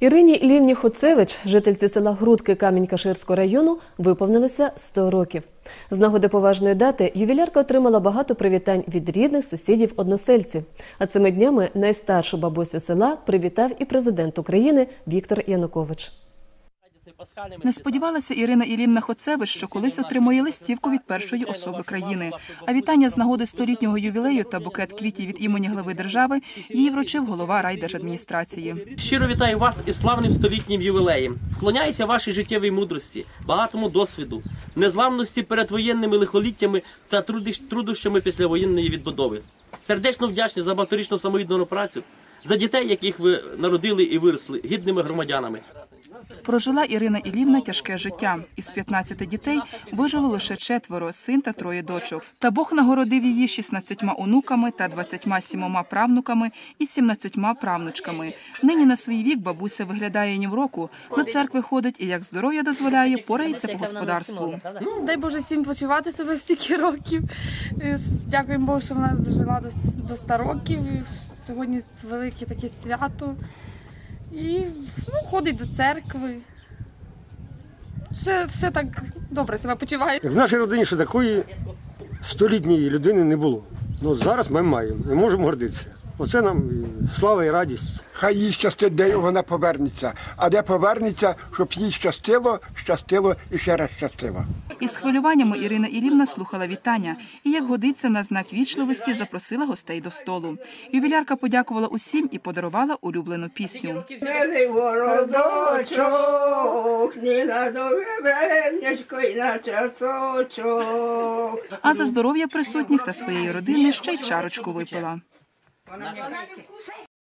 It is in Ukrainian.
Ірині Лівні Хоцевич, жительці села Грудки Камінь-Каширського району, виповнилося 100 років. З нагоди поважної дати ювілярка отримала багато привітань від рідних, сусідів, односельців. А цими днями найстаршу бабусю села привітав і президент України Віктор Янукович. Не сподівалася Ірина Ілімна Хоцевич, що колись отримує листівку від першої особи країни. А вітання з нагоди столітнього ювілею та букет квітів від імені глави держави їй вручив голова райдержадміністрації. Щиро вітаю вас із славним столітнім ювілеєм. Вклоняюся вашій життєвій мудрості, багатому досвіду, незламності перед воєнними лихоліттями та трудощами післявоєнної відбудови. Сердечно вдячні за багаторічну самовіддану працю, за дітей, яких ви народили і виросли гідними громадянами. Прожила Ірина Ілівна тяжке життя. Із 15 дітей вижило лише четверо син та троє дочок. Та Бог нагородив її 16 онуками та 27 правнуками і 17 правнучками. Нині на свій вік бабуся виглядає ні в року. До церкви ходить і, як здоров'я дозволяє, порається по господарству. Дай Боже всім почувати себе стільки років. Е, Дякуємо Богу, що вона дожила до, до 100 років. Сьогодні велике таке свято. І ну, ходить до церкви. Ще, ще так добре себе почуває. В нашій родині ще такої столітньої людини не було. Ну зараз ми маємо і можемо гордитися. Оце нам слава і радість. Хай їй щастить, де вона повернеться. А де повернеться, щоб їй щастило, щастило і ще раз щастило. Із хвилюваннями Ірина Ілівна слухала вітання і, як годиться, на знак вічливості запросила гостей до столу. Ювілярка подякувала усім і подарувала улюблену пісню. Милий вородочок, ні на довге врем'ячко і на часочок. А за здоров'я присутніх та своєї родини ще й чарочку випила. Donald Cusey.